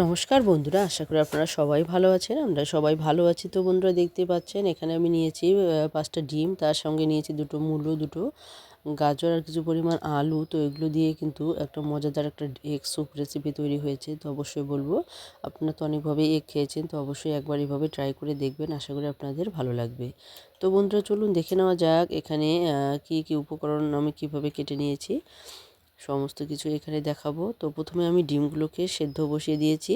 নমস্কার বন্ধুরা, আশা করি আপনারা সবাই ভালো আছেন। আমরা সবাই ভালো আছি তো বন্ধুরা দেখতে পাচ্ছেন, এখানে আমি নিয়েছি পাঁচটা ডিম, তার সঙ্গে নিয়েছি দুটো মূলো, দুটো গাজর আর কিছু পরিমাণ আলু। তো এগুলো দিয়ে কিন্তু একটা মজাদার একটা এগ স্যুপ রেসিপি তৈরি হয়েছে, তো অবশ্যই বলব, আপনারা তো অনেকভাবে এগ খেয়েছেন, তো অবশ্যই একবার এভাবে ট্রাই করে দেখবেন, আশা করি আপনাদের ভালো লাগবে। তো বন্ধুরা, চলুন দেখে নেওয়া যাক, এখানে কি কি উপকরণ আমি কীভাবে কেটে নিয়েছি। সমস্ত কিছু এখানে দেখাবো। তো প্রথমে আমি ডিমগুলোকে সেদ্ধ বসিয়ে দিয়েছি।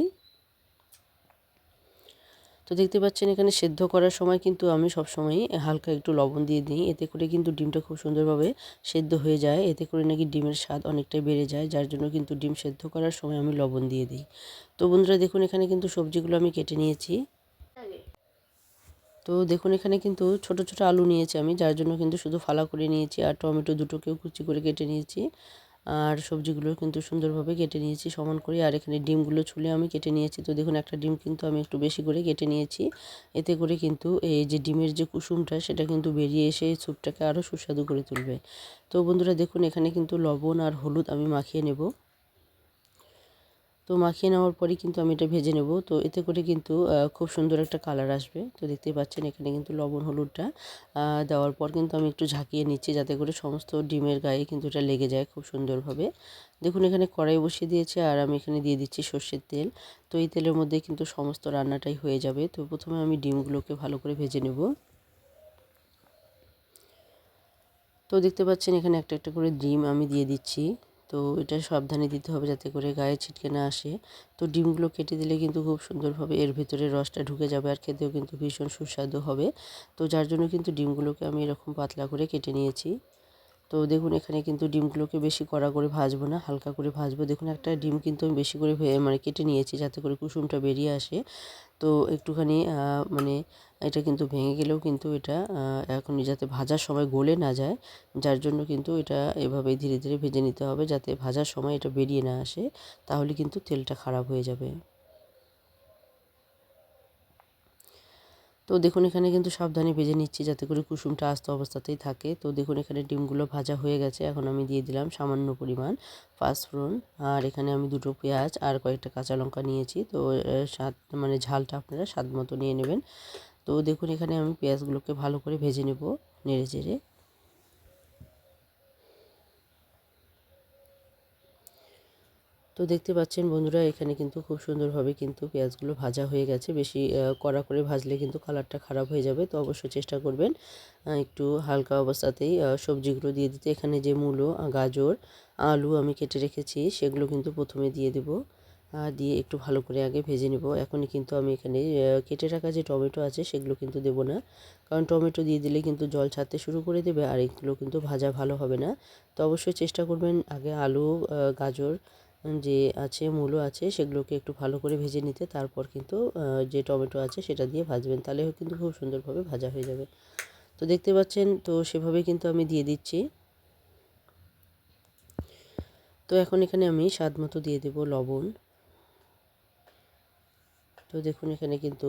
তো দেখতে পাচ্ছেন এখানে সেদ্ধ করার সময় কিন্তু আমি সবসময় হালকা একটু লবণ দিয়ে দিই। এতে করে কিন্তু ডিমটা খুব সুন্দরভাবে সেদ্ধ হয়ে যায়। এতে করে নাকি ডিমের স্বাদ অনেকটাই বেড়ে যায়, যার জন্য কিন্তু ডিম সেদ্ধ করার সময় আমি লবণ দিয়ে দিই। তো বন্ধুরা, দেখুন এখানে কিন্তু সবজিগুলো আমি কেটে নিয়েছি। তো দেখুন এখানে কিন্তু ছোট ছোট আলু নিয়েছি আমি, যার জন্য কিন্তু শুধু ফালা করে নিয়েছি আর টমেটো দুটোকেও কুচি করে কেটে নিয়েছি। আর সবজিগুলো কিন্তু সুন্দরভাবে কেটে নিয়েছি, সমান করে। আর এখানে ডিমগুলো ছুলে আমি কেটে নিয়েছি। তো দেখুন, একটা ডিম কিন্তু আমি একটু বেশি করে কেটে নিয়েছি। এতে করে কিন্তু এই যে ডিমের যে কুসুমটা, সেটা কিন্তু বেরিয়ে এসে এই স্যুপটাকে আরও সুস্বাদু করে তুলবে। তো বন্ধুরা, দেখুন, এখানে কিন্তু লবণ আর হলুদ আমি মাখিয়ে নেব। তো মাখিয়ে নেওয়ার পরেই কিন্তু আমি এটা ভেজে নেব। তো এতে করে কিন্তু খুব সুন্দর একটা কালার আসবে। তো দেখতেই পাচ্ছেন এখানে কিন্তু লবণ, হলুদটা দেওয়ার পর কিন্তু আমি একটু ঝাঁকিয়ে নিচ্ছি যাতে করে সমস্ত ডিমের গায়ে কিন্তু এটা লেগে যায় খুব সুন্দরভাবে। দেখুন এখানে কড়াই বসিয়ে দিয়েছে আর আমি এখানে দিয়ে দিচ্ছি সর্ষের তেল। তো এই তেলের মধ্যে কিন্তু সমস্ত রান্নাটাই হয়ে যাবে। তো প্রথমে আমি ডিমগুলোকে ভালো করে ভেজে নেব। তো দেখতে পাচ্ছেন এখানে একটা একটা করে ডিম আমি দিয়ে দিচ্ছি। তো এটা সাবধানে দিতে হবে যাতে করে গায়ে ছিটকে না আসে। তো ডিমগুলো কেটে দিলে কিন্তু খুব সুন্দরভাবে এর ভিতরে রসটা ঢুকে যাবে আর খেতেও কিন্তু ভীষণ সুস্বাদু হবে। তো যার জন্য কিন্তু ডিমগুলোকে আমি এরকম পাতলা করে কেটে নিয়েছি। তো দেখুন, এখানে কিন্তু ডিমগুলোকে বেশি কড়া করে ভাজবো না, হালকা করে ভাজবো। দেখুন, একটা ডিম কিন্তু আমি বেশি করে মানে কেটে নিয়েছি যাতে করে কুসুমটা বেরিয়ে আসে। তো একটুখানি মানে এটা কিন্তু ভেঙে গেলেও কিন্তু এটা এখন যাতে ভাজার সময় গলে না যায়, যার জন্য কিন্তু এটা এভাবে ধীরে ধীরে ভেজে নিতে হবে যাতে ভাজার সময় এটা বেরিয়ে না আসে, তাহলে কিন্তু তেলটা খারাপ হয়ে যাবে। তো দেখুন, এখানে কিন্তু সাবধানে ভেজে নিচ্ছি যাতে করে কুসুমটা আস্ত অবস্থাতেই থাকে। তো দেখুন, এখানে ডিমগুলো ভাজা হয়ে গেছে। এখন আমি দিয়ে দিলাম সামান্য পরিমাণ পাঁচফোড়ন আর এখানে আমি দুটো পেঁয়াজ আর কয়েকটা কাঁচা লঙ্কা নিয়েছি। তো স্বাদ মানে ঝালটা আপনারা স্বাদ মতো নিয়ে নেবেন। তো দেখুন, এখানে আমি পেঁয়াজগুলোকে ভালো করে ভেজে নেব নেড়ে চেড়ে। তো দেখতে পাচ্ছেন বন্ধুরা, এখানে কিন্তু খুব সুন্দরভাবে কিন্তু পেঁয়াজগুলো ভাজা হয়ে গেছে। বেশি কড়া করে ভাজলে কিন্তু কালারটা খারাপ হয়ে যাবে, তো অবশ্যই চেষ্টা করবেন একটু হালকা অবস্থাতেই সবজিগুলো দিয়ে দিতে। এখানে যে মূলো, গাজর, আলু আমি কেটে রেখেছি, সেগুলো কিন্তু প্রথমে দিয়ে দেবো দিয়ে একটু ভালো করে আগে ভেজে নেব। এখনই কিন্তু আমি এখানে কেটে রাখা যে টমেটো আছে, সেগুলো কিন্তু দেবো না, কারণ টমেটো দিয়ে দিলে কিন্তু জল ছাড়তে শুরু করে দেবে, আর এগুলো কিন্তু ভাজা ভালো হবে না। তো অবশ্যই চেষ্টা করবেন আগে আলু গাজর যে আছে মূলো আছে, সেগুলোকে একটু ভালো করে ভেজে নিতে, তারপর কিন্তু যে টমেটো আছে সেটা দিয়ে ভাজবেন। তাহলে কিন্তু খুব সুন্দরভাবে ভাজা হয়ে যাবে। তো দেখতে পাচ্ছেন, তো সেভাবে কিন্তু আমি দিয়ে দিচ্ছি। তো এখন এখানে আমি স্বাদ মতো দিয়ে দেবো লবণ। তো দেখুন, এখানে কিন্তু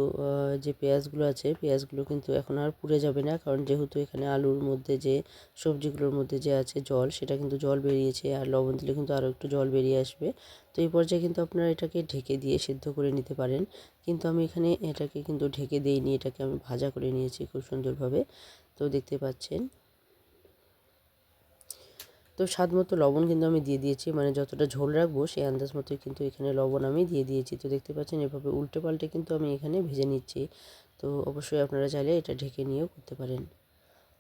যে পেঁয়াজগুলো আছে, পেঁয়াজগুলো কিন্তু এখন আর পুড়ে যাবে না। কারণ যেহেতু এখানে আলুর মধ্যে যে, সবজিগুলোর মধ্যে যে আছে জল, সেটা কিন্তু জল বেরিয়েছে। আর লবণ দিলে কিন্তু আরও একটু জল বেরিয়ে আসবে। তো এই পর্যায়ে কিন্তু আপনারা এটাকে ঢেকে দিয়ে সিদ্ধ করে নিতে পারেন। কিন্তু আমি এখানে এটাকে কিন্তু ঢেকে দিইনি। এটাকে আমি ভাজা করে নিয়েছি খুব সুন্দরভাবে। তো দেখতে পাচ্ছেন তো স্বাদ মতো লবণ কিন্তু আমি দিয়ে দিয়েছি। মানে যতটা ঝোল রাখব, সেই আন্দাজ মতোই কিন্তু এখানে লবণ আমি দিয়ে দিয়েছি। তো দেখতে পাচ্ছেন এভাবে উল্টে পাল্টে কিন্তু আমি এখানে ভেজে নিচ্ছি। তো অবশ্যই আপনারা চাইলে এটা ঢেকে নিয়েও করতে পারেন।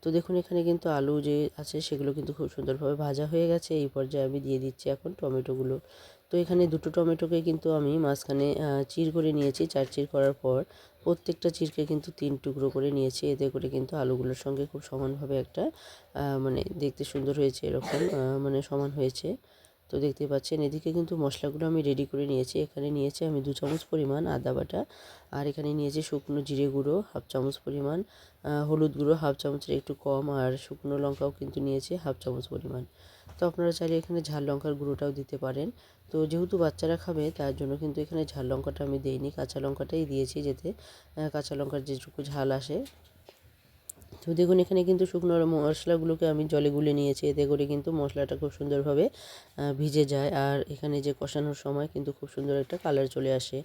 তো দেখুন, এখানে কিন্তু আলু যে আছে, সেগুলো কিন্তু খুব সুন্দরভাবে ভাজা হয়ে গেছে। এই পর্যায়ে আমি দিয়ে দিচ্ছি এখন টমেটোগুলো। তো এখানে দুটো টমেটোকে কিন্তু আমি মাঝখানে চির করে নিয়েছি। চার চির করার পর প্রত্যেকটা চিরকে কিন্তু তিন টুকরো করে নিয়েছি। এতে করে কিন্তু আলুগুলোর সঙ্গে খুব সমানভাবে একটা মানে দেখতে সুন্দর হয়েছে, এরকম মানে সমান হয়েছে। তো দেখতে পাচ্ছেন, এদিকে কিন্তু মশলাগুলো আমি রেডি করে নিয়েছি। এখানে নিয়েছি আমি দু চামচ পরিমাণ আদা বাটা, আর এখানে নিয়েছি শুকনো জিরে গুঁড়ো, হাফ চামচ পরিমাণ হলুদ গুঁড়ো, হাফ চামচের একটু কম, আর শুকনো লঙ্কাও কিন্তু নিয়েছি হাফ চামচ পরিমাণ। তো আপনারা চাইলে এখানে ঝাল লঙ্কার গুঁড়োটাও দিতে পারেন। তো যেহেতু বাচ্চারা খাবে, তার জন্য কিন্তু এখানে ঝাল লঙ্কাটা আমি দিইনি, কাঁচা লঙ্কাটাই দিয়েছি যাতে কাঁচা লঙ্কার যেটুকু ঝাল আসে তো দেখুন, এখানে কিন্তু শুকনো মশলাগুলোকে আমি জলে গুলে নিয়েছি। এতে করে কিন্তু মশলাটা খুব সুন্দরভাবে ভিজে যায়। আর এখানে যে কষানোর সময় কিন্তু খুব সুন্দর একটা কালার চলে আসে।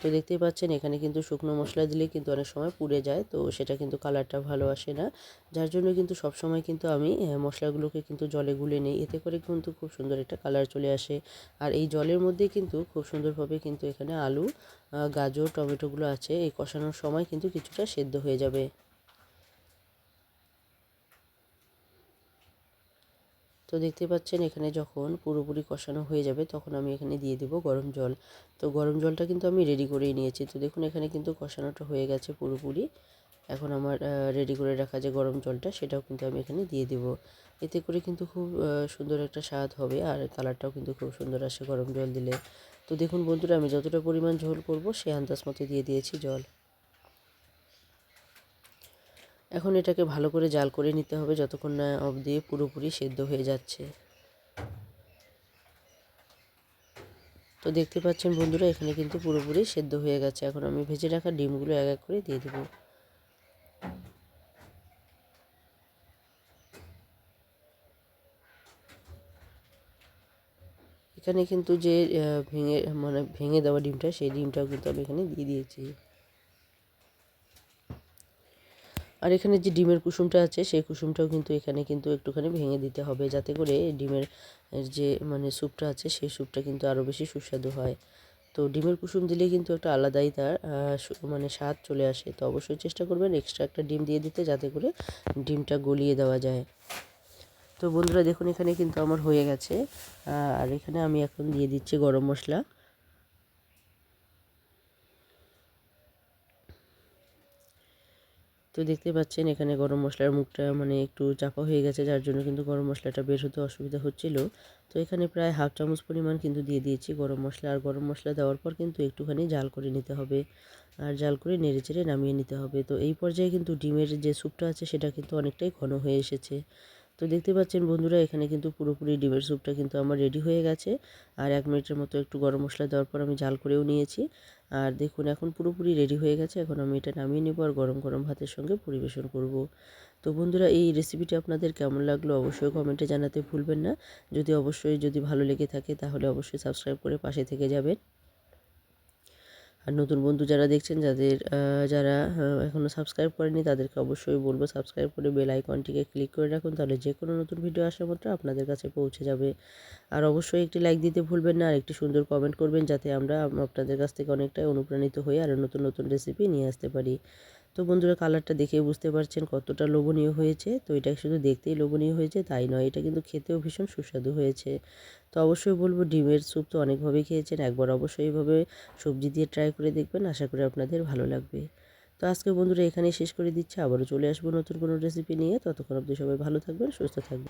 তো দেখতেই পাচ্ছেন, এখানে কিন্তু শুকনো মশলা দিলে কিন্তু অনেক সময় পুড়ে যায়। তো সেটা কিন্তু কালারটা ভালো আসে না। যার জন্য কিন্তু সব সময় কিন্তু আমি মশলাগুলোকে কিন্তু জলে গুলে নিই। এতে করে কিন্তু খুব সুন্দর একটা কালার চলে আসে। আর এই জলের মধ্যে কিন্তু খুব সুন্দরভাবে কিন্তু এখানে আলু গাজর, টমেটোগুলো আছে। এই কষানোর সময় কিন্তু কিছুটা সেদ্ধ হয়ে যাবে। তো দেখতে পাচ্ছেন এখানে যখন পুরোপুরি কষানো হয়ে যাবে, তখন আমি এখানে দিয়ে দেবো গরম জল। তো গরম জলটা কিন্তু আমি রেডি করেই নিয়েছি। তো দেখুন এখানে কিন্তু কষানোটা হয়ে গেছে পুরোপুরি। এখন আমার রেডি করে রাখা যে গরম জলটা, সেটাও কিন্তু আমি এখানে দিয়ে দেব। এতে করে কিন্তু খুব সুন্দর একটা স্বাদ হবে আর কালারটাও কিন্তু খুব সুন্দর আসে গরম জল দিলে। তো দেখুন বন্ধুরা, আমি যতটা পরিমাণ ঝোল করব, সে আন্দাজ মতো দিয়ে দিয়েছি জল। এখন এটাকে ভালো করে জাল করে নিতে হবে যতক্ষণ না অবধি পুরোপুরি সেদ্ধ হয়ে যাচ্ছে। তো দেখতে পাচ্ছেন বন্ধুরা, এখানে কিন্তু পুরোপুরি সেদ্ধ হয়ে গেছে। এখন আমি ভেজে রাখা ডিমগুলো এক এক করে দিয়ে দেবো। এখানে কিন্তু যে ভেঙে মানে ভেঙে দেওয়া ডিমটা, সেই ডিমটাও কিন্তু আমি এখানে দিয়ে দিয়েছি। আর এখানে যে ডিমের কুসুমটা আছে, সেই কুসুমটাও কিন্তু এখানে কিন্তু একটুখানি ভেঙে দিতে হবে যাতে করে ডিমের যে মানে স্যুপটা আছে, সেই স্যুপটা কিন্তু আরও বেশি সুস্বাদু হয়। তো ডিমের কুসুম দিলে কিন্তু একটা আলাদাই তার মানে স্বাদ চলে আসে। তো অবশ্যই চেষ্টা করবেন এক্সট্রা একটা ডিম দিয়ে দিতে যাতে করে ডিমটা গলিয়ে দেওয়া যায়। তো বন্ধুরা দেখুন এখানে কিন্তু আমার হয়ে গেছে। আর এখানে আমি এখন দিয়ে দিচ্ছি গরম মশলা। তো দেখতে পাচ্ছেন, এখানে গরম মশলার মুখটা মানে একটু চাপা হয়ে গেছে, যার জন্য কিন্তু গরম মশলাটা বের হতে অসুবিধা হচ্ছিল। তো এখানে প্রায় হাফ চামচ পরিমাণ কিন্তু দিয়ে দিয়েছি গরম মশলা। আর গরম মশলা দেওয়ার পর কিন্তু একটুখানি জাল করে নিতে হবে। আর জাল করে নেড়ে চেড়ে নামিয়ে নিতে হবে। তো এই পর্যায়ে কিন্তু ডিমের যে স্যুপটা আছে, সেটা কিন্তু অনেকটাই ঘন হয়ে এসেছে। তো দেখতে পাচ্ছেন বন্ধুরা, এখানে কিন্তু পুরোপুরি ডিমের স্যুপটা কিন্তু আমার রেডি হয়ে গেছে। আর এক মিনিটের মতো একটু গরম মশলা দেওয়ার পর আমি জাল করেও নিয়েছি। আর দেখুন, এখন পুরোপুরি রেডি হয়ে গেছে। এখন আমি এটা নামিয়ে নেব আর গরম গরম ভাতের সঙ্গে পরিবেশন করব। তো বন্ধুরা, এই রেসিপিটি আপনাদের কেমন লাগল অবশ্যই কমেন্টে জানাতে ভুলবেন না। যদি অবশ্যই যদি ভালো লেগে থাকে, তাহলে অবশ্যই সাবস্ক্রাইব করে পাশে থেকে যাবেন। আর নতুন বন্ধু যারা দেখছেন, যাদের যারা এখনও সাবস্ক্রাইব করেনি তাদেরকে অবশ্যই বলব সাবস্ক্রাইব করে বেল আইকনটিকে ক্লিক করে রাখুন, তাহলে যে কোনো নতুন ভিডিও আসা মাত্র আপনাদের কাছে পৌঁছে যাবে। আর অবশ্যই একটি লাইক দিতে ভুলবেন না আর একটি সুন্দর কমেন্ট করবেন, যাতে আমরা আপনাদের কাছ থেকে অনেকটাই অনুপ্রাণিত হয়ে আরও নতুন নতুন রেসিপি নিয়ে আসতে পারি। তো বন্ধুরা কালারটা দেখে বুঝতে পারছেন কতটা লোভনীয় হয়েছে। তো এটা শুধু দেখতেই লোভনীয় হয়েছে, তাই নয়, এটা কিন্তু খেতেও ভীষণ সুস্বাদু হয়েছে। তো অবশ্যই বলব ডিমের স্যুপ তো অনেকভাবেই খেয়েছেন, একবার অবশ্যই এইভাবে সবজি দিয়ে ট্রাই করে দেখবেন, আশা করি আপনাদের ভালো লাগবে। তো আজকে বন্ধুরা এখানেই শেষ করে দিচ্ছে, আবারও চলে আসব নতুন কোনো রেসিপি নিয়ে, ততক্ষণ আপনি সবাই ভালো থাকবেন, সুস্থ থাকবেন।